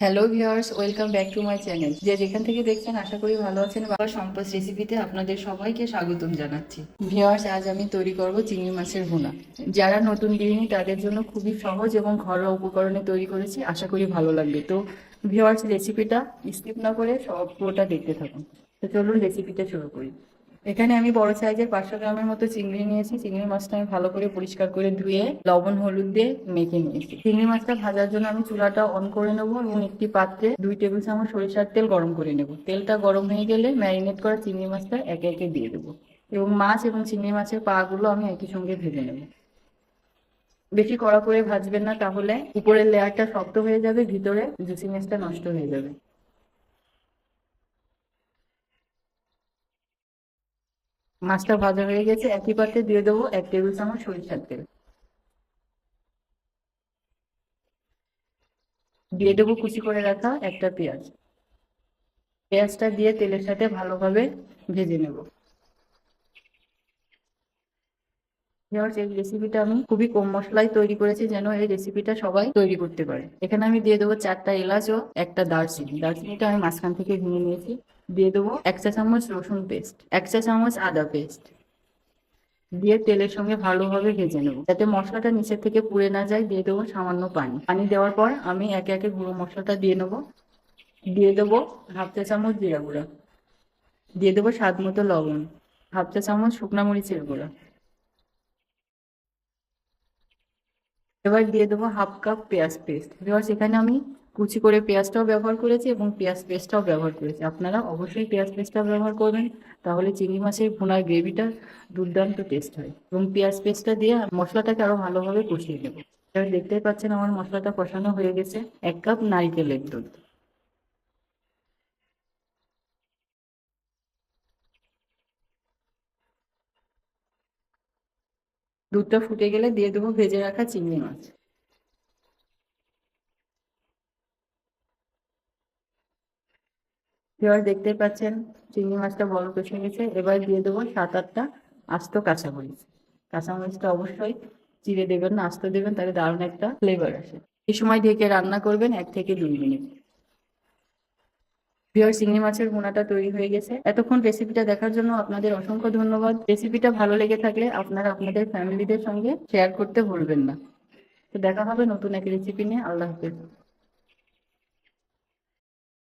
Hello viewers welcome back to my channel যে যেখান থেকে দেখছেন, আশা করি ভালো আছেন। বাবা সম্পদ রেসিপিতে আপনাদের সবাইকে স্বাগতম জানাচ্ছি। ভিউয়ার্স আজ আমি তৈরি করব চিংড়ি মাছের ভুনা। যারা নতুন গৃহিণী, তাদের জন্য খুবই সহজ এবং ঘরোয়া উপকরণে তৈরি করেছি। আশা করি ভালো লাগবে। তো ভিউয়ার্স রেসিপিটা স্কিপ না করে সব পুরোটা দেখতে থাকুন। তো চলুন রেসিপিটা শুরু করি। এখানে আমি বড় সাইজের পাঁচশো গ্রামের মতো চিংড়ি নিয়েছি। চিংড়ি মাছটা আমি ভালো করে পরিষ্কার করে ধুয়ে লবণ, হলুদ দিয়ে মেখে নিয়েছি। চিংড়ি মাছটা ভাজার জন্য আমি চুলাটা অন করে নেব এবং একটি পাত্রে দুই টেবিল চামচ সরিষার তেল গরম করে নেব। তেলটা গরম হয়ে গেলে ম্যারিনেট করা চিংড়ি মাছটা একে একে দিয়ে দেবো এবং মাছ এবং চিংড়ি মাছের পাগুলো আমি একই সঙ্গে ভেজে নেব। বেশি কড়া করে ভাজবেন না, তাহলে উপরের লেয়ারটা শক্ত হয়ে যাবে, ভিতরে জুসিনেসটা নষ্ট হয়ে যাবে। মাছটা ভাজা হয়ে গেছে, একই পাত্রে দিয়ে দেবো এক টেবিল চামচ সরিষার তেল। দিয়ে দেবো কুচি করে রাখা একটা পেঁয়াজ। পেঁয়াজটা দিয়ে তেলের সাথে ভালোভাবে ভেজে নেব। ভিউয়ার্স, এই রেসিপিটা আমি খুবই কম মশলায় তৈরি করেছি যেন এই রেসিপিটা সবাই তৈরি করতে পারে। এখানে আমি দিয়ে দেবো চারটা এলাচ ও একটা দারচিনি। দারচিনিটা আমি মাঝখান থেকে ভেঙে নিয়েছি। দিয়ে দেবো এক চা চামচ রসুন পেস্ট এক চা চামচ আদা পেস্ট দিয়ে তেলের সঙ্গে ভালোভাবে ভেজে নেব। যাতে মশলাটা নিচের থেকে পুড়ে না যায় দিয়ে দেবো সামান্য পানি। পানি দেওয়ার পর আমি একে একে গুঁড়ো মশলাটা দিয়ে নেব। দিয়ে দেবো হাফ চা চামচ জিরা গুঁড়া। দিয়ে দেবো স্বাদ মতো লবণ। হাফ চা চামচ শুকনা মরিচের গুঁড়া। এবার দিয়ে দেবো হাফ কাপ পেঁয়াজ পেস্ট এবার সেখানে আমি কুচি করে পেঁয়াজটাও ব্যবহার করেছি এবং পেঁয়াজ পেস্টটাও ব্যবহার করেছি। আপনারা অবশ্যই পেঁয়াজ পেস্টটা ব্যবহার করবেন, তাহলে চিংড়ি মাছের ভুনার গ্রেভিটা দুর্দান্ত টেস্ট হয়। এবং পেঁয়াজ পেস্টটা দিয়ে মশলাটাকে আরও ভালোভাবে কষিয়ে নেব। এবার দেখতেই পাচ্ছেন আমার মশলাটা কষানো হয়ে গেছে। এক কাপ নারিকেলের দুধ। দুধটা ফুটে গেলে দিয়ে দেবো ভেজে রাখা চিংড়ি মাছ। এবার দেখতে পাচ্ছেন চিংড়ি মাছটা বড় কষে গেছে। এবার দিয়ে দেবো সাত আটটা আস্ত কাঁচামরিচ। কাঁচামরিচটা অবশ্যই চিড়ে দেবেন না, আস্ত দেবেন, তাহলে দারুণ একটা ফ্লেভার আসে। এই সময় ঢেকে রান্না করবেন এক থেকে দুই মিনিট। পিওর চিংড়ি মাছের ভুনাটা তৈরি হয়ে গেছে। এতক্ষণ রেসিপিটা দেখার জন্য আপনাদের অসংখ্য ধন্যবাদ। রেসিপিটা ভালো লেগে থাকলে আপনারা আপনাদের ফ্যামিলিদের সঙ্গে শেয়ার করতে ভুলবেন না। তো দেখা হবে নতুন এক রেসিপি নিয়ে। আল্লাহ হাফেজ।